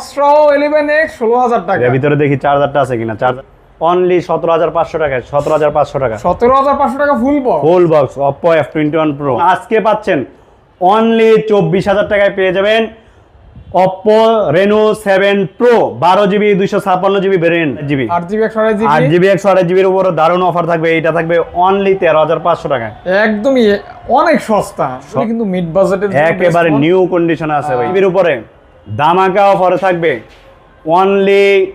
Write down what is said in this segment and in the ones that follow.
Box eleven x ষোলো হাজার টাকা। ভিতরে দেখি চার্জারটা আছে কিনা? চার্জার অনলি সতেরো হাজার পাঁচশো টাকা সতেরো হাজার পাঁচশো টাকা। সতেরো হাজার পাঁচশো টাকা full box full box Oppo F twenty one pro আজকে পাচ্ছেন অনলি চব্বিশ হাজার টাকায় পেয়ে যাবেন অপো রেনো সেভেন প্রো বারো জিবি দুইশো ছাপ্পান্ন জিবি ভেরিয়েন্ট জিবি আট জিবি একশো আড়াই আট জিবি জিবি একশো আড়াই জিবির উপর দারুণ অফার থাকবে এইটা থাকবে অনলি তেরো হাজার পাঁচশো টাকায়। একদমই অনেক সস্তা। কিন্তু মিড বাজেটের একেবারে নিউ কন্ডিশন আছে ভাই। জিবির উপরে দামাকা অফারে থাকবে। অনলি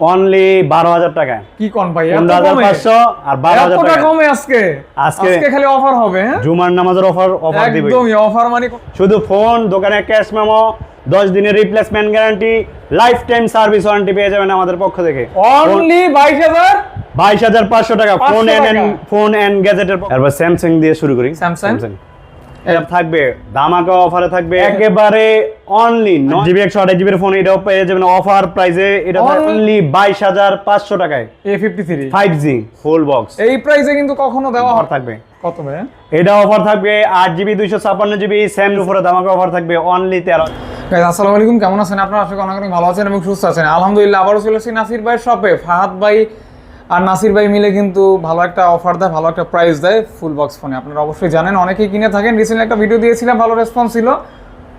অনলি বারো হাজার টাকায়। কি কোন ভাই? পনেরো হাজার পাঁচশো আর বারো হাজার টাকা কমে আজকে? আজকে- খালি অফার হবে হ্যাঁ? জুমার নামাজের অফার অফার দিবে একদমই অফার মানে শুধু ফোন দোকানে ক্যাশ মেমো দশ দিনের replacement guarantee life time service warranty পেয়ে যাবেন আমাদের পক্ষ থেকে। অনলি বাইশ হাজার? বাইশ হাজার পাঁচশো টাকা। ফোন এন্ড ফোন এন্ড গ্যাজেটের তারপর স্যামসাং দিয়ে শুরু করি। Samsung? থাকবে অফারে থাকবে একেবারে অনলি জিবি একশো আঠাশ জিবির ফোন এটাও পেয়ে যাবেন অফার প্রাইসে এটা অনলি বাইশ হাজার পাঁচশো টাকায়। A fifty three five G full box এই প্রাইসে কিন্তু কখনো দেওয়া অফার থাকবে। কত ভাই? এটা অফার থাকবে আট জিবি দুইশো ছাপ্পান্ন জিবি স্যাম উপরে অফার থাকবে অনলি তেরো। আসসালামু আলাইকুম কেমন আছেন? আপনারা আশা করি অনেক অনেক ভালো আছেন এবং সুস্থ আছেন। আলহামদুলিল্লাহ আবারও চলে নাসির ভাইয়ের শপে ফাহাদ ভাই আর নাসির ভাই মিলে কিন্তু ভালো একটা অফার দেয়, ভালো একটা প্রাইস দেয় ফুল বক্স ফোনে আপনারা অবশ্যই জানেন, অনেকেই কিনে থাকেন। রিসেন্টলি একটা ভিডিও দিয়েছিলাম, ভালো রেসপন্স ছিল।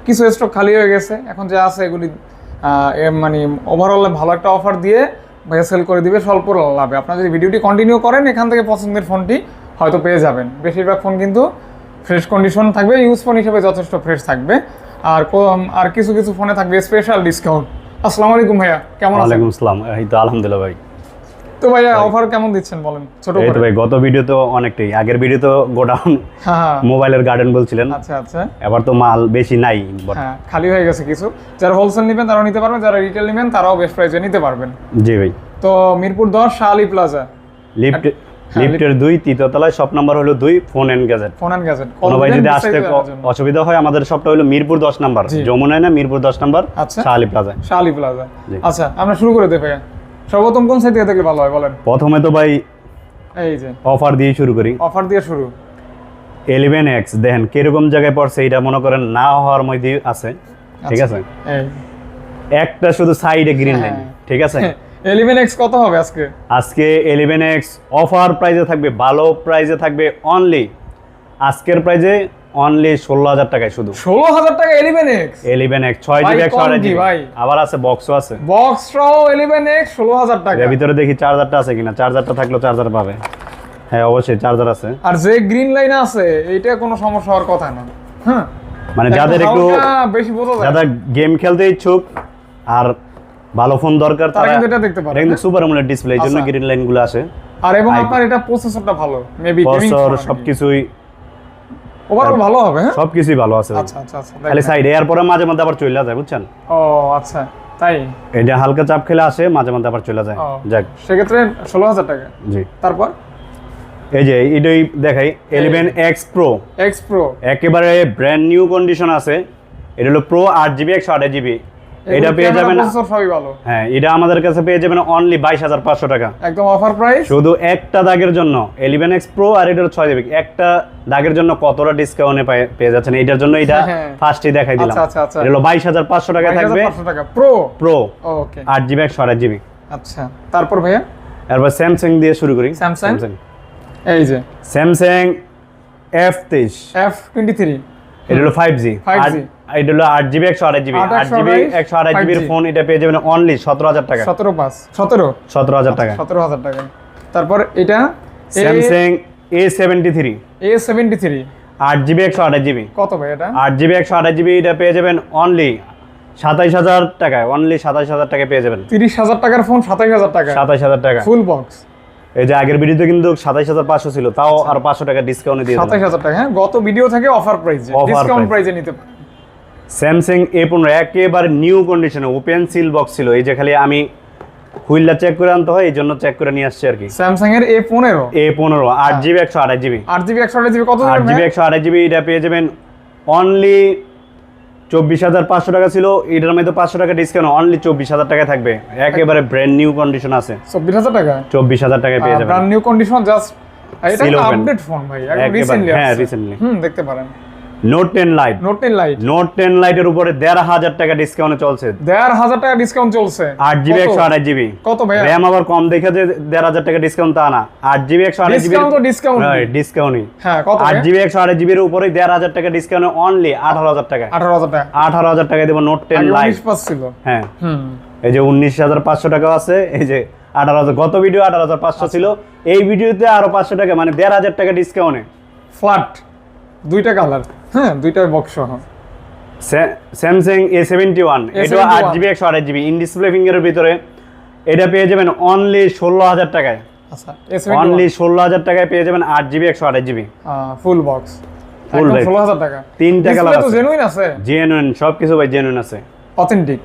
কিছু স্টক খালি হয়ে গেছে। এখন যে আছে এগুলি মানে ওভারঅল ভালো একটা অফার দিয়ে ভাইয়া সেল করে দিবে স্বল্প লাভে। আপনারা যদি ভিডিওটি কন্টিনিউ করেন, এখান থেকে পছন্দের ফোনটি হয়তো পেয়ে যাবেন। বেশিরভাগ ফোন কিন্তু ফ্রেশ কন্ডিশন থাকবে ইউজ ফোন হিসেবে যথেষ্ট ফ্রেশ থাকবে। আর আর কিছু কিছু ফোনে থাকবে স্পেশাল ডিসকাউন্ট আসসালামু আলাইকুম ভাইয়া, কেমন আছেন? ওয়ালাইকুম আসসালাম। এই তো আলহামদুলিল্লাহ ভাই। তো ভাইয়া অফার কেমন দিচ্ছেন বলেন? ছোট করে। ভাই গত ভিডিও তো অনেকটাই। আগের ভিডিও তো গোডাউন হ্যাঁ হ্যাঁ। মোবাইলের গার্ডেন বলছিলেন। আচ্ছা আচ্ছা। এবার তো মাল বেশি নাই হ্যাঁ খালি হয়ে গেছে কিছু। যারা হোলসেল নেবেন তারাও নিতে পারবেন যারা রিটেল নেবেন তারাও বেস্ট প্রাইসে নিতে পারবেন। জি ভাই। তো মিরপুর দশ শাহালি প্লাজা লিফট লিফটের দুই তৃতীয় তলায় শপ নাম্বার হলো দুই phone and gadget phone and gadget কোনো ভাই যদি আসতে অসুবিধা হয় আমাদের শপটা হলো মিরপুর দশ নাম্বার। যমুনায় না মিরপুর দশ নাম্বার আচ্ছা। শাহালি প্লাজা শাহালি প্লাজা আচ্ছা আমরা শুরু করে ভাইয়া। সর্বপ্রথম কোন সাইড থেকে দেখলে ভালো হয় বলেন? প্রথমে তো ভাই এই যে। অফার দিয়ে শুরু করি। অফার দিয়ে শুরু। এলিভেন এক্স দেখেন কীরকম জায়গায় পড়ছে এটা মনে করেন না হওয়ার মধ্যে আছে। ঠিক আচ্ছা। আছে? একটা শুধু সাইডে গ্রিন লাইন। ঠিক আছে? এলিভেন এক্স কত হবে আজকে? আজকে এলিভেন এক্স অফার প্রাইজে থাকবে ভালো প্রাইজে থাকবে অনলি আজকের প্রাইজে অনলি ষোলো হাজার টাকায় শুধু। ষোলো হাজার টাকা এলিভেন এক্স এলিভেন এক্স ছয় জিবি একশো আড়াই জিবি ভাই? আবার আছে বক্সও আছে। বক্স সহ এলিভেন এক্স ষোলো হাজার টাকা ভিতরে দেখি চার্জারটা আছে কিনা। চার্জারটা থাকলেও চার্জার পাবে। হ্যাঁ অবশ্যই চার্জার আছে। আর যে গ্রিন লাইন আছে এইটা কোনো সমস্যা হওয়ার কথা না। হ্যাঁ? মানে যাদের একটু বেশি বোঝা যায়। যারা গেম খেলতে ইচ্ছুক আর ভালো ফোন দরকার তারা কিন্তু এটা দেখতে পারে। কিন্তু সুপার আমোলেড ডিসপ্লে এই জন্য। গ্রিন লাইনগুলো আসে। আর এবং আপনার এটা প্রসেসরটা ভালো। মেবি গেমিং সবকিছুই ওভারঅল ভালো হবে হ্যাঁ? সবকিছুই ভালো আছে আচ্ছা আচ্ছা আচ্ছা খালি সাইড সাইড এরপরে মাঝে মধ্যে আবার চলে যায় বুঝছেন? ও আচ্ছা তাই? এটা হালকা চাপ খেলে আসে মাঝে মধ্যে আবার চলে যায়। যাক। সেক্ষেত্রে ষোলো হাজার টাকা। জি। তারপর? এই যে এটাই দেখাই eleven X pro X pro একেবারে ব্র্যান্ড নিউ কন্ডিশন আছে। এটা হলো প্রো আট জিবি একশো আঠাশ জিবি এটা পেয়ে যাবেন সবই ভালো। হ্যাঁ এটা আমাদের কাছে পেয়ে যাবেন অনলি বাইশ হাজার পাঁচশো টাকা। একদম অফার প্রাইস শুধু একটা দাগের জন্য এলিভেন এক্স প্রো আর এটা ছয় জিবি একটা দাগের জন্য কতটা ডিসকাউন্টে পেয়ে যাচ্ছেন? এটার জন্য এটা হ্যাঁ। ফার্স্টই দেখাই দিলাম। আচ্ছা, আচ্ছা, আচ্ছা। এটা হলো বাইশ হাজার পাঁচশো টাকা থাকবে। পাঁচশো টাকা। প্রো প্রো ওকে আট জিবি আচ্ছা তারপর ভাইয়া? এরপর স্যামসাং দিয়ে শুরু করি। Samsung? এই যে। স্যামসাং এফ তেইশ এফ টোয়েন্টি থ্রি এটা হলো ফাইভ জি 5G এটা হলো আট জিবি একশো আঠাশ জিবি আট জিবি একশো জিবির ফোন এটা পেয়ে যাবেন অনলি সতেরো হাজার টাকা। সতেরো পাঁচ সতেরো? সতেরো হাজার টাকা। সতেরো হাজার টাকা। তারপর এটা Samsung A seventy three A seventy three আট জিবি একশো আঠাশ জিবি কত ভাই এটা? আট জিবি একশো আঠাশ জিবি এটা পেয়ে যাবেন অনলি সাতাইশ হাজার টাকায়। অনলি সাতাইশ হাজার টাকায় পেয়ে যাবেন। তিরিশ হাজার টাকার ফোন হাজার টাকা সাতাইশ হাজার টাকা। ফুল বক্স এই যে আগের ভিডিওতে কিন্তু সাতাইশ হাজার পাঁচশো ছিল তাও আর পাঁচশো টাকা ডিসকাউন্ট দিয়ে সাতাশ হাজার টাকা হ্যাঁ গত ভিডিও থেকে অফার প্রাইস ডিসকাউন্ট প্রাইসে নিতে পারেন। স্যামসাং এ পনেরো একেবারে নিউ কন্ডিশনে ওপেন সিল বক্স ছিল। এই যে খালি আমি হুইলটা চেক করে আনতে হয় এই জন্য চেক করে নিয়ে আসছি আর কি। স্যামসাং এর এ পনেরো এ পনেরো আট জিবি একশো আঠাশ জিবি। আট জিবি একশো আঠাশ জিবি কত আট জিবি একশো আঠাশ জিবি এটা পেয়ে যাবেন অনলি চব্বিশ হাজার পাঁচশো টাকা ছিল এটার মধ্যে পাঁচশো টাকা ডিসকাউন্ট অনলি চব্বিশ হাজার টাকায় থাকবে। একেবারে ব্র্যান্ড নিউ কন্ডিশন আছে। চব্বিশ হাজার টাকা? চব্বিশ হাজার টাকায় পেয়ে যাবেন। ব্র্যান্ড নিউ কন্ডিশন জাস্ট এটা আপডেট ফোন ভাই একদম রিসেন্টলি হ্যাঁ, recently। হুম দেখতে পারেন। Note ten lite note ten lite note ten লাইটের উপরে দেড় হাজার টাকা ডিসকাউন্টে চলছে। দেড় হাজার টাকা ডিসকাউন্ট চলছে। আট জিবি একশো আঠাশ জিবি কত ভাইয়া? র্যাম আবার কম দেখে যে দেড় হাজার টাকা ডিসকাউন্ট তা না। আট জিবি একশো আঠাশ জিবি ডিসকাউন্ট ডিসকাউন্টই হ্যাঁ আট জিবি একশো আঠাশ জিবির উপরে দেড় হাজার টাকা ডিসকাউন্ট অনলি আঠারো হাজার টাকা। আঠারো হাজার টাকা। আঠারো হাজার টাকা দেবো নোট টেন লাইট ছিল। হ্যাঁ। এই যে উনিশ হাজার পাঁচশো টাকা আছে এই যে আঠারো হাজার গত ভিডিও আঠারো হাজার পাঁচশো ছিল। এই ভিডিওতে আরও পাঁচশো টাকা মানে দেড় হাজার টাকা ডিসকাউন্টে ফ্ল্যাট দুইটা কালার। হ্যাঁ দুইটা বক্স সহ। স্যামসাং এ সেভেন্টি ওয়ান এটা আট জিবি একশো আঠাশ জিবি ইন ডিসপ্লে ফিঙ্গারের ভিতরে এটা পেয়ে যাবেন অনলি ষোলো হাজার টাকায়। আচ্ছা অনলি ষোলো হাজার টাকায় পেয়ে যাবেন আট জিবি একশো আঠাশ জিবি ফুল বক্স box। ষোলো হাজার টাকা। তিনটা কালার আছে। জেনুইন আছে? জেনুইন সব কিছু ভাই জেনুইন আছে। অথেন্টিক।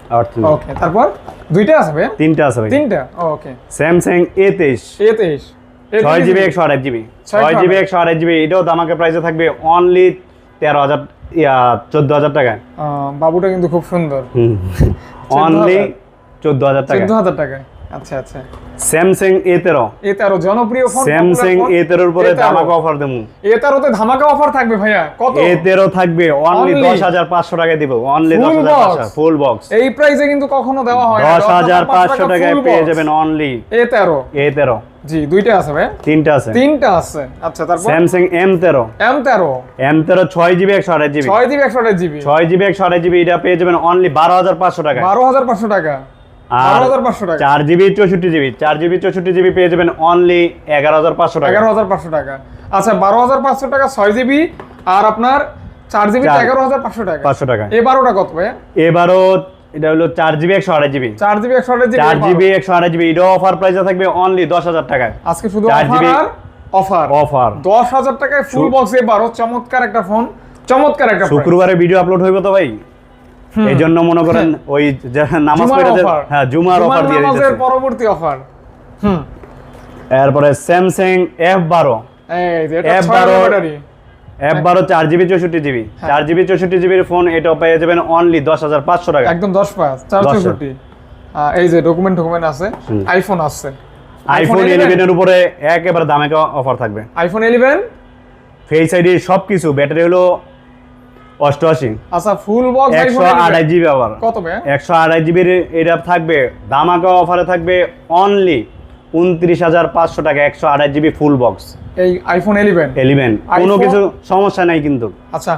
ওকে তারপর? দুইটা আছে ভাই? তিনটা আছে ভাই। তিনটা? ওকে স্যামসাং এ তেইশ। এ তেইশ। ছয় জিবি একশো আঠাশ জিবি ছয় জিবি একশো আঠাশ জিবি এটাও দামাকে প্রাইসে থাকবে অনলি তেরো হাজার ইয়া চোদ্দ হাজার টাকায় বাবুটা কিন্তু খুব সুন্দর। অনলি চোদ্দ হাজার। টাকা। চোদ্দ হাজার টাকায়। আচ্ছা আচ্ছা। স্যামসাং এ তেরো। এ তেরো জনপ্রিয় ফোন স্যামসাং এ তেরোর উপরে দামাকে অফার দেবো। এ তেরোতে ধামাকা অফার থাকবে ভাইয়া। কত? এ তেরো থাকবে অনলি দশ হাজার পাঁচশো টাকায় দিব। অনলি দশ হাজার পাঁচশো। ফুল বক্স এই প্রাইসে কিন্তু কখনো দেওয়া হয় দশ হাজার পাঁচশো টাকায় পেয়ে যাবেন অনলি এ তেরো। এ তেরো। জি দুইটা আছে ভাই। তিনটা আছে। তিনটা আছে। আচ্ছা তারপর? স্যামসাং এম তেরো। এম তেরো? এম তেরো ছয় জিবি একশো আঠাশ জিবি ছয় জিবি একশো আঠাশ জিবি ছয় জিবি একশো আঠাশ জিবি এটা পেয়ে যাবেন অনলি বারো হাজার পাঁচশো টাকা বারো হাজার পাঁচশো টাকা। আর বারো হাজার পাঁচশো টাকা। চার জিবি চৌষট্টি জিবি চার জিবি চৌষট্টি জিবি পেয়ে যাবেন অনলি এগারো হাজার পাঁচশো টাকা। এগারো হাজার পাঁচশো টাকা। আচ্ছা বারো হাজার পাঁচশো টাকা ছয় জিবি আর আপনার চার জিবি চার। এগারো হাজার পাঁচশো টাকা। পাঁচশো টাকা। এ বারোটা কত ভাই এবারও এটা হলো চার জিবি একশো আঠাশ জিবি চার জিবি একশো আঠাশ জিবি চার জিবি একশো আঠাশ জিবি এটাও অফার প্রাইসে থাকবে অনলি দশ হাজার টাকায়। আজকে শুধু চার আর অফার অফার দশ হাজার টাকায় ফুল বক্স এ বারো চমৎকার একটা ফোন চমৎকার একটা শুক্রবারে ভিডিও আপলোড হইব তো ভাই? এই জন্য মনে করেন ওই নামাজ পড়ে হ্যাঁ জুমার অফার দিয়ে দিতেছে। পরবর্তী অফার হুম। এরপরে স্যামসাং এফ বারো এটা F বারো- বারো চার জিবি চৌষট্টি জিবি। হ্যাঁ। চার জিবি চৌষট্টি জিবির ফোন এটাও পেয়ে যাবেন অনলি দশ হাজার পাঁচশো টাকা। একদম দশ পাঁচ চার চৌষট্টি। এই যে ডকুমেন্ট ডকুমেন্ট আছে আইফোন আছে। আইফোন ইলেভেনের উপরে একেবারে দামে অফার থাকবে। আইফোন ইলেভেন ফেস আইডি সব কিছু ব্যাটারি হলো অষ্টআশি। আচ্ছা ফুল বক্স একশো আঠাশ জিবি আবার। কত একশো আঠাশ জিবির এটা থাকবে দামাকা অফারে থাকবে অনলি উনত্রিশ হাজার পাঁচশো টাকা একশো আঠাশ জিবি ফুল বক্স এই আইফোন ইলেভেন এলিভেন কোনো কিছু সমস্যা নাই কিন্তু। আচ্ছা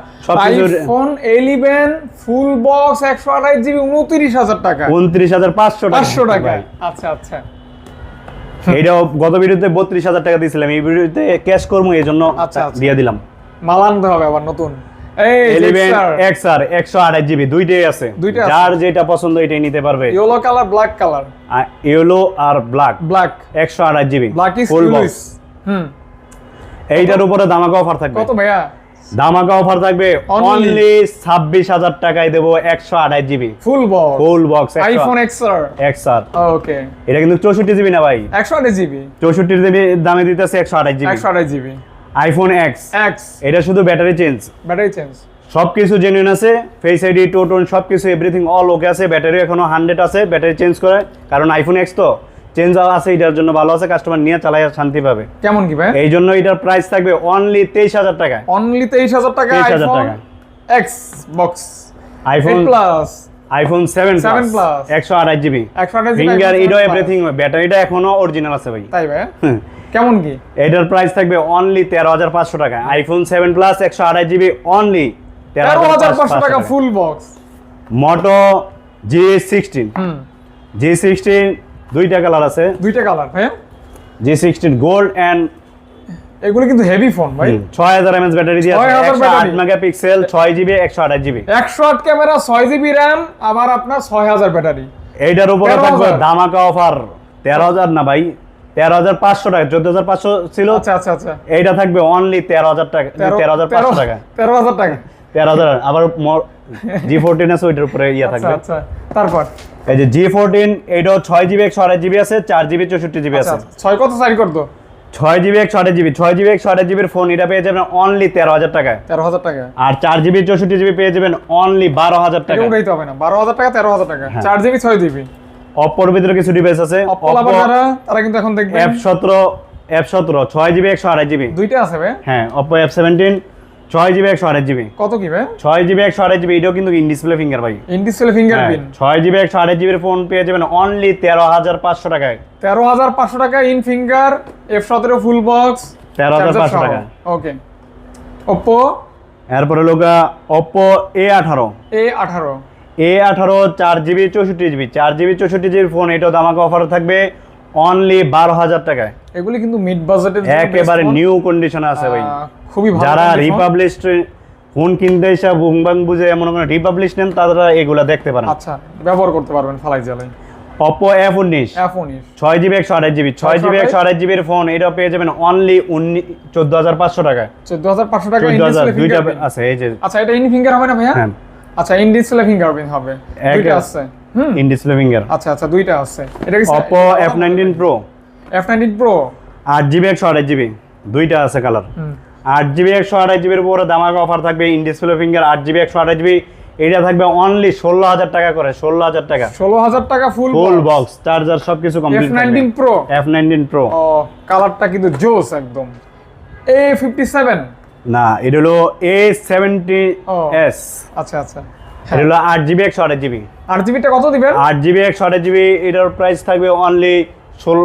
আইফোন ফুল বক্স একশো আঠাশ জিবি উনত্রিশ হাজার টাকা। উনত্রিশ হাজার পাঁচশো পাঁচশো টাকা। আচ্ছা আচ্ছা। এইটাও গত ভিডিওতে বত্রিশ হাজার টাকা দিয়েছিলাম এই ভিডিওতে ক্যাশ করব এই জন্য আচ্ছা, আচ্ছা। দিয়ে দিলাম। মাল আনতে হবে আবার নতুন। এই এলিভেন এক্স আর একশো আঠাশ জিবি দুইটাই আছে। যার যেটা পছন্দ এটাই নিতে পারবে। Yellow colour black colour yellow আর ইজ হুম এইটার উপরে দামাকা অফার থাকবে। কত ভাইয়া? দামাকা অফার থাকবে। অনলি ছাব্বিশ হাজার টাকায় দেবো একশো আঠাশ GB full box full box iPhone X আর ওকে এটা কিন্তু চৌষট্টি জিবি না ভাই? একশো আঠাশ জিবি চৌষট্টি জিবি দামে দিতেছে একশো আঠাশ জিবি একশো আঠাশ জিবি আইফোন এক্স এক্স এটা শুধু ব্যাটারি চেঞ্জ। Battery change. সবকিছু জেনুইন আছে ফেস আইডি টোটন সবকিছু এভরিথিং অল ওকে আছে ব্যাটারি এখনও হান্ড্রেড আছে ব্যাটারি চেঞ্জ করে কারণ আইফোন এক্স তো চেঞ্জ আছে এটার জন্য ভালো আছে কাস্টমার নিয়ে চালাই শান্তি পাবে। কেমন কি ভাই? এই জন্য এটার প্রাইস থাকবে অনলি তেইশ হাজার টাকা। অনলি তেইশ হাজার টাকা 23,000 হাজার টাকা। X box iPhone plus iPhone seven 7 plus। একশো আঠাশ জিবি ফিঙ্গার ইডো এভরিথিং ব্যাটারিটা এখনও অরিজিনাল আছে ভাই। তাই ভাই? কেমন কি? এটার প্রাইস থাকবে অনলি তেরো হাজার পাঁচশো টাকা। আইফোন সেভেন প্লাস একশো আঠাশ জিবি অনলি তেরো হাজার পাঁচশো টাকা full box Moto G sixteen G sixteen দুইটা কালার আছে। দুইটা কালার ভাই জি সিক্সটিন গোল্ড অ্যান্ড এগুলো কিন্তু হেভি ফোন ভাই। ছয় হাজার এমএচ ব্যাটারি দিয়ে 6000 একশো আট battery। মেগাপিক্সেল ছয় জিবি একশো আঠাশ জিবি একশো আট ক্যামেরা ছয় জিবি র্যাম আবার আপনার ছয় হাজার ব্যাটারি। এইটার উপরে 13,000 থাকবে দামাকা অফার তেরো হাজার না ভাই তেরো হাজার পাঁচশো টাকা চোদ্দ হাজার পাঁচশো ছিল। আচ্ছা আচ্ছা আচ্ছা। এইটা থাকবে অনলি তেরো হাজার টাকা তেরো হাজার পাঁচশো টাকা। তেরো হাজার টাকা। তেরো হাজার আবার জি ফোরটিন আছে ওইটার উপরে ইয়ে আচ্ছা থাকবে। আচ্ছা। তারপর? এই যে জি ফোরটিন এইটাও ছয় জিবি একশো আঠাশ জিবি আছে চার জিবি চৌষট্টি জিবি আচ্ছা আছে। আচ্ছা। ছয় কত চারি করতো? ছয় জিবি একশো আঠাশ জিবি ছয় জিবি একশো আঠাশ জিবির ফোন এটা পেয়ে যাবেন অনলি তেরো হাজার টাকায় তেরো হাজার টাকা। আর চার জিবি চৌষট্টি জিবি পেয়ে যাবেন অনলি বারো হাজার টাকা। উঠাইতে হবে না। বারো হাজার টাকা তেরো হাজার টাকা। হ্যাঁ। চার জিবি ছয় জিবি অপ্পোর ভিতরে কিছু ডিভাইস আছে। তারা কিন্তু এখন দেখবেন। এফ সতেরো এফ সতেরো ছয় জিবি একশো আঠাশ জিবি দুইটা আছে ভাই। হ্যাঁ অপ্পো এফ সেভেন্টিন ছয় জিবি একশো আঠাশ জিবি কত কি ভাই? ছয় জিবি একশো আঠাশ জিবি এটাও কিন্তু ইন ডিসপ্লে ফিঙ্গার ভাই ইন ডিসপ্লে হ্যাঁ, ছয় জিবি একশো আঠাশ জিবির ফোন পেয়ে যাবেন অনলি তেরো হাজার পাঁচশো টাকায়। তেরো হাজার পাঁচশো টাকা ইন ফিঙ্গার এফ সতেরো ফুল বক্স 13,500 টাকা। ওকে ওপো এরপরে লোক ওপো এ আঠারো। এ আঠারো। এ আঠারো চার জিবি চৌষট্টি জিবি। চার জিবি চৌষট্টি জিবির ফোন এটাও দামাকে অফার থাকবে অনলি বারো হাজার টাকায়। এগুলি কিন্তু মিড বাজেটের একেবারে নিউ কন্ডিশনে আছে ভাই। খুবই যারা। রিপাবলিশ ফোন কিনতে এসে বুংবাং বুঝে এমন কোনো রিপাবলিশ নেন তারা এগুলা দেখতে পারেন। আচ্ছা ব্যবহার করতে পারবেন ফালাই জ্বালাই অপো এফ উনিশ ছয় জিবি একশো আঠাশ জিবি। ছয় জিবি একশো আঠাশ জিবির ফোন এটা পেয়ে যাবেন অনলি উনিশ চোদ্দ হাজার পাঁচশো টাকায়। চোদ্দ হাজার পাঁচশো টাকা দুইটা আছে এই যে আচ্ছা এটা ইন ফিঙ্গার হবে না ভাইয়া? হ্যাঁ। আচ্ছা ইন ডিসপ্লে ফিঙ্গারপ্রিন্ট হবে। দুইটা আছে। হুম? ইন ডিসপ্লে ফিঙ্গার আচ্ছা আচ্ছা দুইটা আছে। এটা কি নাইনটিন প্রো আট জিবি একশো আঠাশ জিবি দুইটা আছে কালার হুম। আট জিবি একশো আঠাশ জিবির উপরে দামাকা অফার থাকবে ইন ডিসপ্লে ফিঙ্গার আট জিবি একশো আঠাশ জিবি এটা থাকবে অনলি ষোলো হাজার টাকা করে ষোলো হাজার টাকা। ষোলো হাজার টাকা ফুল ফুল বক্স চার্জার সবকিছু F complete nineteen pro F nineteen pro কালারটা কিন্তু জোস একদম। এ ফিফটি সেভেন না এটা হলো এ সেভেন্টি এস আচ্ছা আচ্ছা। এটা হলো আট জিবি একশো আঠাশ জিবি আট জিবিটা কত দিবেন? আট জিবি একশো আঠাশ জিবি এটার প্রাইস থাকবে অনলি ষোলো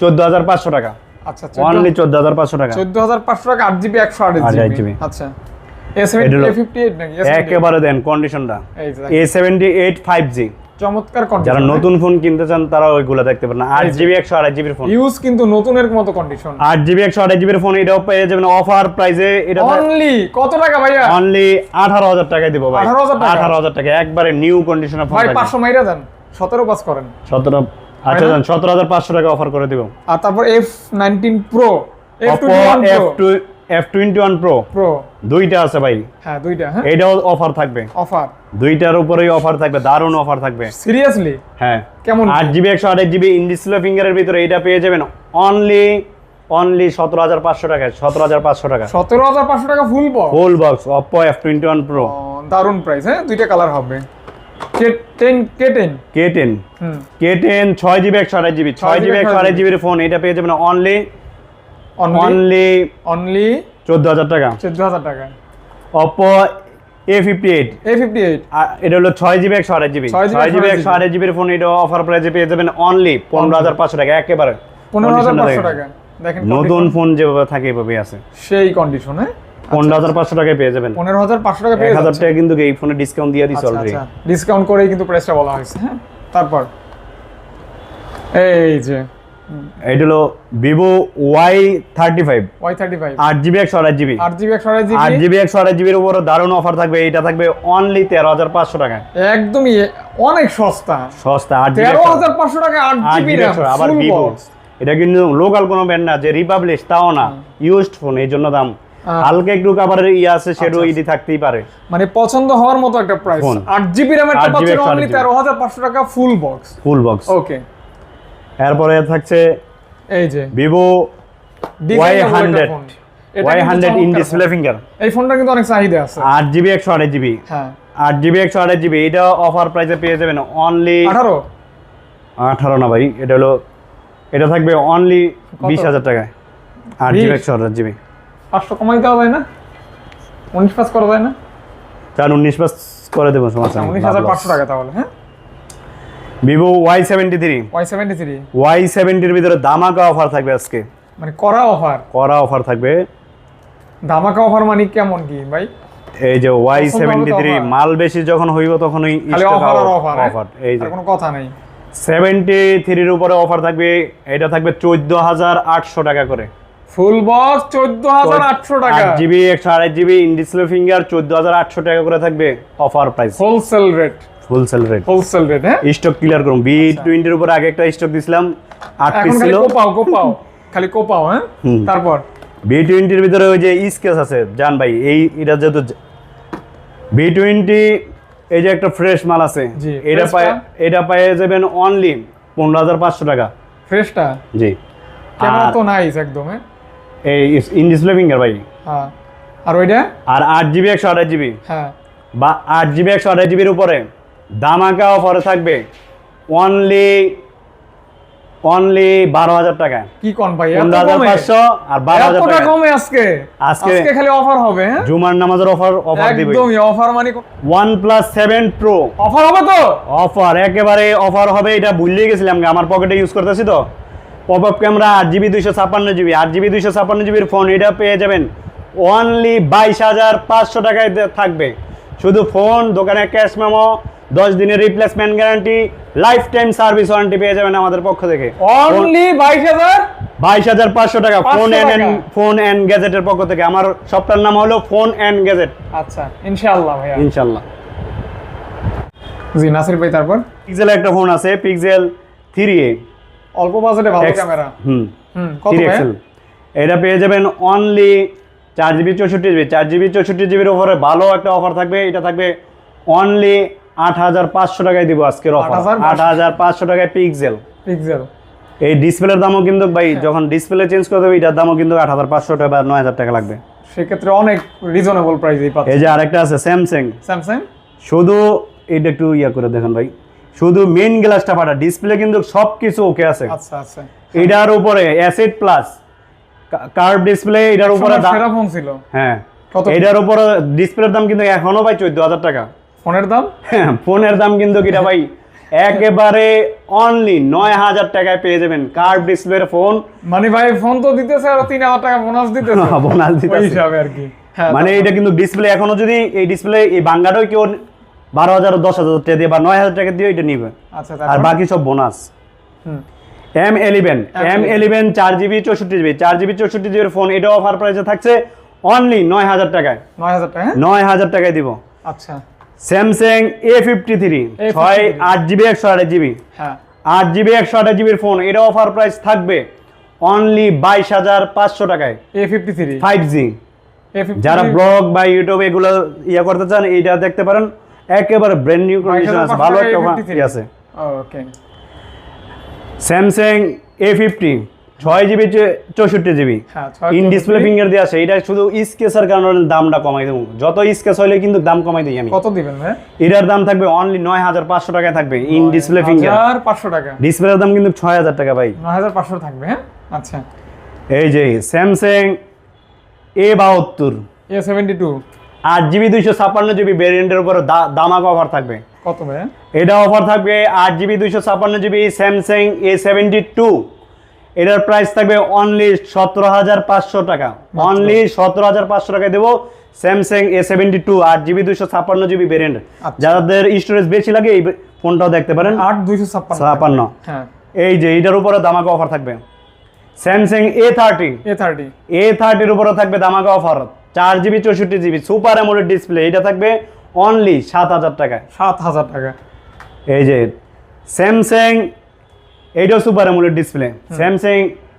চোদ্দ হাজার পাঁচশো টাকা। আচ্ছা অনলি চোদ্দ হাজার পাঁচশো টাকা। চোদ্দ হাজার পাঁচশো টাকা আট জিবি একশো আট আট জিবি আচ্ছা। এ সেভেন্টি এটা হলো- এ ফিফটি এইট নাকি? A78? একেবারে দেন কন্ডিশনটা A seventy eight five G চমৎকার যারা নতুন ফোন কিনতে চান তারা ওইগুলো দেখতে পারেন আট জিবি একশো জিবির ফোন ইউজ কিন্তু নতুনের মতো কন্ডিশন আট জিবি একশো আঠাশ জিবির ফোন এটাও পেয়ে যাবেন অফার প্রাইসে এটা অনলি কত টাকা ভাইয়া? অনলি আঠারো হাজার টাকায় দিব ভাই। 18,000 টাকা? আঠারো হাজার টাকা। একবারে নিউ কন্ডিশনে ফোন ভাই পাঁচশো মাইরা দেন। সতেরো পাস করেন। সতেরো আচ্ছা না? সতেরো হাজার পাঁচশো টাকা অফার করে দিব। আর তারপর F nineteen pro F two F twenty one pro pro দুইটা আছে ভাই। হ্যাঁ দুইটা হ্যাঁ। এটাও অফার থাকবে। অফার দুইটার উপরেই অফার থাকবে দারুণ অফার থাকবে। সিরিয়াসলি হ্যাঁ। কেমন? আট জিবি একশো আঠাশ জিবি ফিঙ্গারের ভিতরে এটা পেয়ে যাবেন অনলি অনলি সতেরো হাজার পাঁচশো টাকা সতেরো হাজার পাঁচশো টাকা। সতেরো হাজার পাঁচশো টাকা full box full box Oppo F twenty one pro দারুণ প্রাইস হ্যাঁ? দুইটা কালার হবে। কে টেন ছয় জিবি একশো আঠাশ জিবি ছয় জিবি একশো আঠাশ জিবির ফোন এটা পেয়ে যাবেন অনলি অনলি অনলি চোদ্দ হাজার টাকা। চোদ্দ হাজার টাকা। Oppo A fifty eight A fifty eight এটা হলো ছয় জিবি একশো আঠাশ জিবি ছয় জিবি 128 একশো আঠাশ জিবির ফোন এটা অফার প্রাইসে পেয়ে যাবেন অনলি পনেরো হাজার পাঁচশো টাকা একেবারে। পনেরো হাজার পাঁচশো টাকা। দেখেন। নতুন ফোন যেভাবে থাকে এভাবে আছে। সেই কন্ডিশন পনেরো হাজার পাঁচশো টাকায় পেয়ে যাবেন। পনেরো হাজার পাঁচশো টাকা পেয়ে হাজার টাকা কিন্তু এই ফোনে ডিসকাউন্ট দিয়ে দিচ্ছে অলরেডি ডিসকাউন্ট করেই কিন্তু প্রাইসটা বলা হয়েছে হ্যাঁ? তারপর? এই যে এটা হলো Vivo Y thirty five Y thirty five আট জিবি একশো আঠাশ জিবি আট জিবি একশো আঠাশ আট জিবি জিবি একশো আঠাশ জিবির উপরে দারুণ অফার থাকবে। এটা থাকবে অনলি তেরো হাজার পাঁচশো টাকায়। একদমই অনেক সস্তা। সস্তা আট তেরো হাজার পাঁচশো টাকা আট জিবি জিবি আবার ভিভো এটা কিন্তু লোকাল কোনো ব্র্যান্ড না যে রিপাবলিশ তাও না। ইউজড ফোন এই জন্য দাম। হালকা একটু কাবার ইয়ে আছে সেটাও আচ্ছা, ইডি থাকতেই পারে। মানে পছন্দ হওয়ার মতো একটা প্রাইস। আট জিবি 8 GB পাচ্ছেন অনলি তেরো হাজার পাঁচশো টাকা full box full box okay এরপরে থাকছে এই যে Vivo Y hundred Y hundred in display finger এই ফোনটা কিন্তু অনেক চাহিদা আছে। আট জিবি একশো আঠাশ জিবি হ্যাঁ। আট জিবি একশো আঠাশ জিবি এটা অফার প্রাইসে পেয়ে যাবেন অনলি আঠারো? আঠারো না ভাই এটা হলো এটা থাকবে অনলি? বিশ হাজার টাকায়। আট জিবি 20? একশো আঠাশ জিবি পাঁচশো কমাই দেওয়া যায় না? উনিশ পাস করা যায় না? চার উনিশ পাস করে দেবো সমস্যা উনিশ হাজার পাঁচশো টাকা তাহলে হ্যাঁ? Vivo Y seventy three Y seventy three Y সেভেন্টির ভিতরে দামাকা অফার থাকবে আজকে। মানে করা অফার করা অফার থাকবে। ধামাকা অফার মানে কেমন কি ভাই? এই যে ওয়াই সেভেন্টি থ্রি মাল বেশি যখন হইব তখনই অফার অফার অফার এই যে। কোনো কথা নেই। সেভেন্টি থ্রির উপরে অফার থাকবে এটা থাকবে চোদ্দ হাজার আটশো টাকা করে। ফুল বক্স চোদ্দ হাজার আটশো টাকা। জিবি একশো আড়াই জিবি ইন ডিসপ্লে ফিঙ্গার চোদ্দ হাজার আটশো টাকা করে থাকবে offer price wholesale rate rate wholesale rate হ্যাঁ? স্টক ক্লিয়ার করুন। বি টোয়েন্টির উপরে আগে একটা স্টক দিছিলাম আট পিস এখন ছিল। কোপাও কোপাও। খালি কোপাও হ্যাঁ? তারপর? বি টোয়েন্টির ভিতরে ওই যে স্কেচ আছে। জান ভাই এই এটা যেহেতু বি টোয়েন্টি এই যে একটা ফ্রেশ মাল আছে এটা পায় এটা পেয়ে যাবেন অনলি পনেরো হাজার পাঁচশো টাকা। ফ্রেশটা জি। ক্যামেরা তো নাইস একদম হ্যাঁ? এই ইন ডিসপ্লে ফিঙ্গার ভাই। হ্যাঁ। আর ওইটা? আর আট জিবি একশো আঠাশ জিবি হ্যাঁ। বা আট জিবি একশো আঠাশ জিবির উপরে। দামাকা অফারে থাকবে অনলি অনলি বারো হাজার টাকায়। কি কোন ভাই? পনেরো হাজার পাঁচশো আর বারো হাজার টাকা কমে আজকে? আজকে- খালি অফার হবে হ্যাঁ? জুমার নামাজের অফার অফার দিবে একদমই অফার মানে one plus seven pro offer হবে তো? অফার একেবারে অফার হবে এটা ভুলিয়ে গেছিলাম আমার পকেটে ইউজ করতেছি তো। পপ আপ ক্যামেরা আট জিবি দুইশো ছাপ্পান্ন জিবি আট জিবি দুইশো ছাপ্পান্ন জিবির ফোন এটা পেয়ে যাবেন। অনলি বাইশ হাজার পাঁচশো টাকায় থাকবে। শুধু ফোন দোকানে ক্যাশ মেমো দশ দিনের replacement guarantee life time service warranty পেয়ে যাবেন আমাদের পক্ষ থেকে। অনলি বাইশ হাজার? বাইশ হাজার পাঁচশো টাকা ফোন। ফোন অ্যান্ড গ্যাজেটের পক্ষ থেকে। আমার সপ্তাহের নাম হলো ফোন অ্যান্ড গ্যাজেট আচ্ছা ইনশাআল্লাহ ভাইয়া। ইনশাল্লাহ জি নাসির ভাই তারপর? পিক্সেল একটা ফোন আছে পিক্সেল থ্রি এ অল্প বাজেটে ভালো ক্যামেরা। হুম। কত এটা পেয়ে যাবেন অনলি চার জিবি চৌষট্টি জিবি চার জিবি চৌষট্টি জিবির উপরে ভালো একটা অফার থাকবে। এটা থাকবে অনলি আট হাজার পাঁচশো টাকায় দিব আজকের অফার 8,500 আট হাজার পাঁচশো টাকায় পিক্সেল পিক্সেল এই ডিসপ্লের দামও কিন্তু ভাই হ্যাঁ। যখন ডিসপ্লে চেঞ্জ করে দেবে এটার দামও কিন্তু আট হাজার পাঁচশো টাকা বা নয় হাজার টাকা লাগবে। সেক্ষেত্রে অনেক রিজনেবল প্রাইসেই পাচ্ছে এই যে আরেকটা আছে স্যামসাং স্যামসাং শুধু এটা একটু ইয়া করে দেখেন ভাই। শুধু মেইন গ্লাসটা ফাটা ডিসপ্লে কিন্তু সব কিছু ওকে আছে। আচ্ছা আচ্ছা। এটার উপরে অ্যাসিড প্লাস কার্ভ ডিসপ্লে এটার উপরে দাম- ছিল। হ্যাঁ। এটার উপরে ডিসপ্লের দাম কিন্তু এখনও ভাই চোদ্দ হাজার টাকা। ফোনের দাম? হ্যাঁ, ফোনের দাম কিন্তু কিটা ভাই একেবারে অনলি নয় হাজার টাকায় পেয়ে যাবেন কার্ভ ডিসপ্লের ফোন মানে ভাই ফোন তো দিতেছে আর তিন হাজার টাকা বোনাস দিতেছে। বোনাস দিতেছে। হিসাবে আর কি। হ্যাঁ মানে এটা কিন্তু ডিসপ্লে এখনও যদি এই ডিসপ্লে এই বাঙ্গাটাও কেউ বারো হাজার দশ হাজার টাকা দিয়ে বা নয় হাজার টাকা দিয়ে এটা নিবে। আচ্ছা আর বাকি সব বোনাস হুম। এম এলিভেন এম এলিভেন চার জিবি চৌষট্টি জিবি চার জিবি চৌষট্টি জিবির ফোন এটা অফার প্রাইসে থাকছে অনলি নয় হাজার টাকায়। নয় হাজার টাকা হ্যাঁ? নয় হাজার টাকায় দিব। আচ্ছা। Samsung A fifty three A53 ছয় আট জিবি একশো আঠাশ জিবি হ্যাঁ। আট জিবি একশো আঠাশ জিবির ফোন এটা অফার প্রাইস থাকবে অনলি বাইশ হাজার পাঁচশো টাকায়। A fifty three five G যারা ব্লগ বা ইউটিউব এগুলো ইয়ে করতে চান এইটা দেখতে পারেন। একেবারে ব্র্যান্ড নিউ কন্ডিশন আছে ভালো একটা A53 আছে ওকে স্যামসাং এ ফিফটি ছয় জিবি চৌষট্টি জিবি ইন। ডিসপ্লে ফিঙ্গার দিয়ে আছে এটা শুধু স্কেচের কারণে দামটা কমাই দেবো। যত স্কেচ হলে কিন্তু দাম কমাই দিই আমি। কত দিবেন ভাই? এটার দাম থাকবে অনলি নয় হাজার পাঁচশো টাকায় থাকবে ইন ডিসপ্লে ফিঙ্গার পাঁচশো টাকা। ডিসপ্লের দাম কিন্তু ছয় হাজার টাকা ভাই। নয় হাজার পাঁচশো থাকবে হ্যাঁ? আচ্ছা। এই যে স্যামসাং এ বাহাত্তর। এ সেভেন্টি টু আট জিবি দুইশো ছাপ্পান্ন জিবি ভ্যারিয়েন্টের উপরে দামাক অফার থাকবে। কত ভাই? এটা অফার থাকবে আট জিবি দুইশো ছাপ্পান্ন GB Samsung A seventy two এটার প্রাইস থাকবে অনলি সতেরো হাজার পাঁচশো টাকা। অনলি সতেরো হাজার পাঁচশো টাকায় দেবো স্যামসাং এ সেভেন্টি টু আট জিবি দুইশো ছাপ্পান্ন জিবি ভ্যারিয়েন্ট আচ্ছা। যাদের স্টোরেজ বেশি লাগে এই ফোনটাও দেখতে পারেন। আট দুইশো ছাপ্পান্ন। ছাপ্পান্ন। হ্যাঁ। এই যে এটার উপরে দামাকা অফার থাকবে। Samsung A thirty A thirty A থার্টির উপরে থাকবে দামাকা অফার চার জিবি চৌষট্টি জিবি সুপার অ্যামোলেড ডিসপ্লে এটা থাকবে অনলি সাত হাজার টাকায়। সাত হাজার টাকা। এই যে স্যামসাং এইটাও super AMOLED display Samsung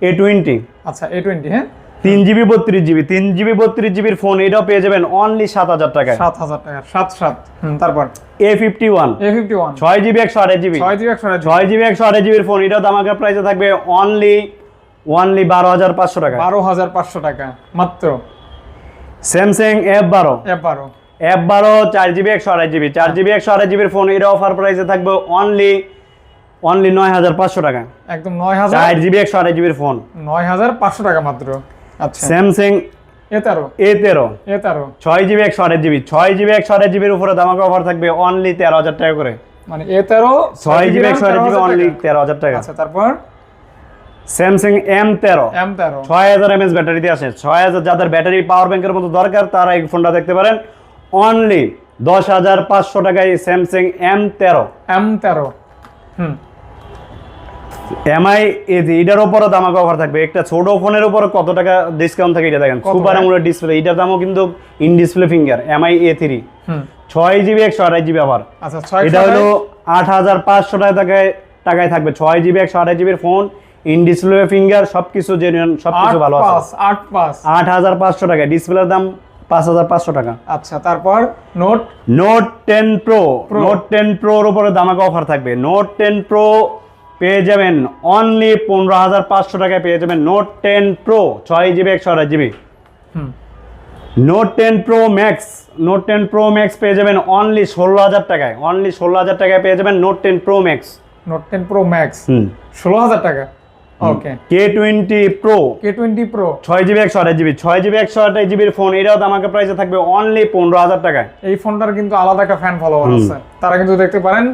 A twenty আচ্ছা এ টোয়েন্টি হ্যাঁ? তিন জিবি বত্রিশ জিবি তিন জিবি বত্রিশ জিবির ফোন এটাও পেয়ে যাবেন অনলি সাত হাজার টাকায়। সাত হাজার টাকা সাত সাত। তারপর? A fifty one A fifty one ছয় জিবি একশো আঠাশ জিবি। ছয় জিবি একশো ছয় জিবি একশো আঠাশ জিবির ফোন এটাও দামাকা প্রাইসে থাকবে অনলি অনলি বারো হাজার পাঁচশো টাকা বারো হাজার পাঁচশো টাকা মাত্র? স্যামসাং এফ বারো। এফ বারো। এফ বারো চার জিবি একশো আড়াই জিবি। চার জিবি একশো আড়াই জিবির ফোন এটা অফার প্রাইসে থাকবে অনলি অনলি নয় হাজার পাঁচশো টাকা। একদম নয় হাজার চার জিবি একশো আড়াই জিবির ফোন। নয় হাজার পাঁচশো টাকা মাত্র। আচ্ছা। স্যামসাং এ তেরো। এ তেরো। এ তেরো। ছয় জিবি একশো আড়াই জিবি। ছয় জিবি একশো আড়াই জিবির উপরে দামাকে অফার থাকবে অনলি তেরো হাজার টাকা করে। মানে এ তেরো ছয় জিবি একশো আড়াই জিবি অনলি তেরো হাজার টাকা। আচ্ছা তারপর? স্যামসাং এম তেরো। এম তেরো। ছয় হাজার এমএস ব্যাটারি দিয়ে আসে। ছয় হাজার যাদের ব্যাটারি পাওয়ার ব্যাংকের মতো দরকার তারা এই ফোনটা দেখতে পারেন। অনলি দশ হাজার পাঁচশো টাকায় স্যামসাং এম তেরো। এম তেরো। হুম। এমআই এটার উপরও দামাকা অফার থাকবে। একটা ছোট ফোনের উপর কত টাকা ডিসকাউন্ট থাকে এটা দেখেন? সুপার ভাই? ডিসপ্লে এটার দামও কিন্তু in display finger Mi A three ছয় জিবি একশো আড়াই জিবি আবার এটা হলো আট হাজার পাঁচশো টাকায় টাকায় থাকবে। ছয় জিবি একশো আড়াই জিবির ফোন ইন ডিসপ্লে ফিঙ্গার সবকিছু জেনুইন সবকিছু ভালো আছে। আট পাঁচ আট হাজার পাঁচশো টাকা ডিসপ্লের দাম পাঁচ হাজার পাঁচশো টাকা। আচ্ছা তারপর note note ten pro note ten প্রোর উপরে দামাকা অফার থাকবে। নোট টেন প্রো পেয়ে যাবেন অনলি পনেরো হাজার পাঁচশো টাকায় পেয়ে যাবেন নোট টেন প্রো ছয় জিবি একশো আঠাশ GB note ten pro max note ten pro max পেয়ে যাবেন অনলি ষোলো হাজার টাকায়। অনলি ষোলো হাজার টাকায় পেয়ে যাবেন note ten pro max note ten pro max ষোলো হাজার টাকা? Okay K twenty pro K twenty pro ছয় জিবি একশো আঠাশ জিবি ছয় জিবি একশো আঠাশ জিবির ফোন এটাও আমাকে প্রাইসে থাকবে অনলি পনেরো হাজার টাকায়। এই ফোনটার কিন্তু আলাদা একটা ফ্যান ফলোয়ার আছে। তারা কিন্তু দেখতে পারেন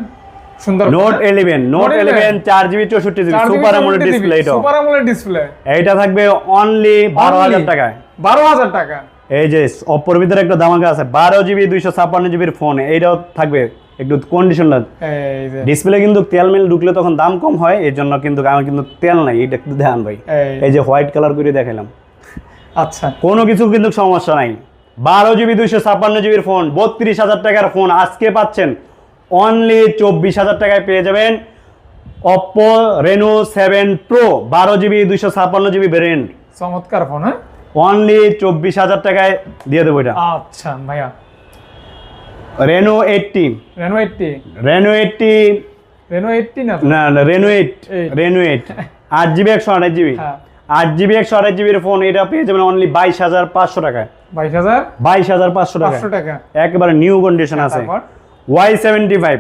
সুন্দর নোট ইলেভেন নোট 11 ইলেভেন চার জিবি চৌষট্টি জিবি সুপার আমোলেড ডিসপ্লে এটা সুপার আমোলেড ডিসপ্লে এইটা থাকবে অনলি বারো হাজার টাকায়। বারো হাজার টাকা। এই যে অপর ভিতরে একটা দামাকা আছে বারো জিবি দুইশো ফোন এইটাও থাকবে একটু কন্ডিশনটা ডিসপ্লে কিন্তু তেল মেল ঢুকলে তখন দাম কম হয় এই জন্য কিন্তু আমার কিন্তু তেল নাই এটা একটু ধ্যান ভাই। এই। এই যে হোয়াইট কালার করে দেখালাম আচ্ছা। কোনো কিছু কিন্তু সমস্যা নাই। বারো জিবি দুইশো ছাপ্পান্ন জিবির ফোন বত্রিশ হাজার টাকার ফোন আজকে পাচ্ছেন। অনলি চব্বিশ হাজার টাকায় পেয়ে যাবেন অপ্পো রেনো সেভেন প্রো বারো জিবি দুইশো ছাপ্পান্ন জিবি ভ্যারিয়েন্ট চমৎকার ফোন হ্যাঁ? অনলি চব্বিশ হাজার টাকায় দিয়ে দেবো এটা। আচ্ছা ভাইয়া। Reno eighty Reno eighty Reno eighty Reno eighty না না রেনো এইট। রেনো এইট আট জিবি একশো আঠাশ জিবি হ্যাঁ। আট জিবি একশো আঠাশ জিবির ফোন এটা পেয়ে যাবেন অনলি বাইশ হাজার পাঁচশো টাকায়। বাইশ হাজার? বাইশ হাজার পাঁচশো টাকা। একেবারে নিউ কন্ডিশন আছে। তারপর? Y seventy five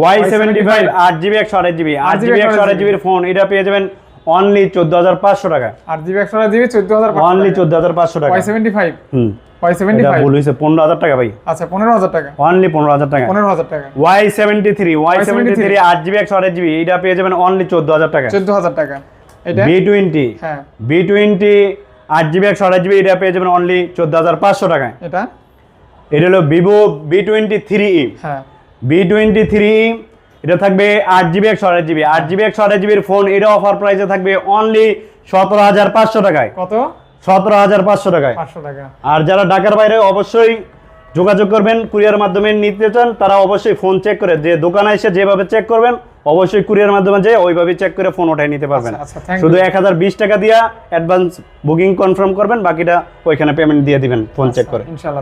Y seventy five আট জিবি একশো আঠাশ জিবি আট জিবি একশো আঠাশ জিবির ফোন এটা পেয়ে যাবেন অনলি চোদ্দ হাজার পাঁচশো টাকা। আট জিবি একশো জিবি চোদ্দ হাজার অনলি চোদ্দ হাজার পাঁচশো টাকা। ওয়াই সেভেন্টি ফাইভ হুম। ওয়াই সেভেন্টি ফাইভ ভুল হয়েছে পনেরো হাজার টাকা ভাই। আচ্ছা পনেরো হাজার টাকা। অনলি পনেরো হাজার টাকা। পনেরো হাজার টাকা। Y seventy three Y seventy three আট জিবি একশো আঠাশ জিবি এটা পেয়ে যাবেন অনলি চোদ্দ হাজার টাকা। চোদ্দ হাজার টাকা। এটা বি টোয়েন্টি হ্যাঁ। বি টোয়েন্টি আট জিবি একশো আঠাশ জিবি এটা পেয়ে যাবেন অনলি চোদ্দ হাজার পাঁচশো টাকায়। এটা এটা হলো Vivo B twenty three E B twenty three এটা থাকবে আট জিবি একশো আঠাশ জিবি আট জিবি একশো আঠাশ জিবির ফোন এটা অফার প্রাইসে থাকবে অনলি সতেরো হাজার পাঁচশো টাকায়। কত? সতেরো হাজার পাঁচশো টাকায়। পাঁচশো টাকা। আর যারা ঢাকার বাইরে অবশ্যই যোগাযোগ করবেন কুরিয়ার মাধ্যমে নিতে চান তারা অবশ্যই ফোন চেক করে যে দোকানে এসে যেভাবে চেক করবেন অবশ্যই কুরিয়ার মাধ্যমে যেয়ে ওইভাবে চেক করে ফোন ওঠাই নিতে পারবেন। আচ্ছা, আচ্ছা, শুধু এক হাজার বিশ টাকা দিয়া অ্যাডভান্স বুকিং কনফার্ম করবেন বাকিটা ওইখানে পেমেন্ট দিয়ে দিবেন ফোন চেক করে। ইনশাল্লাহ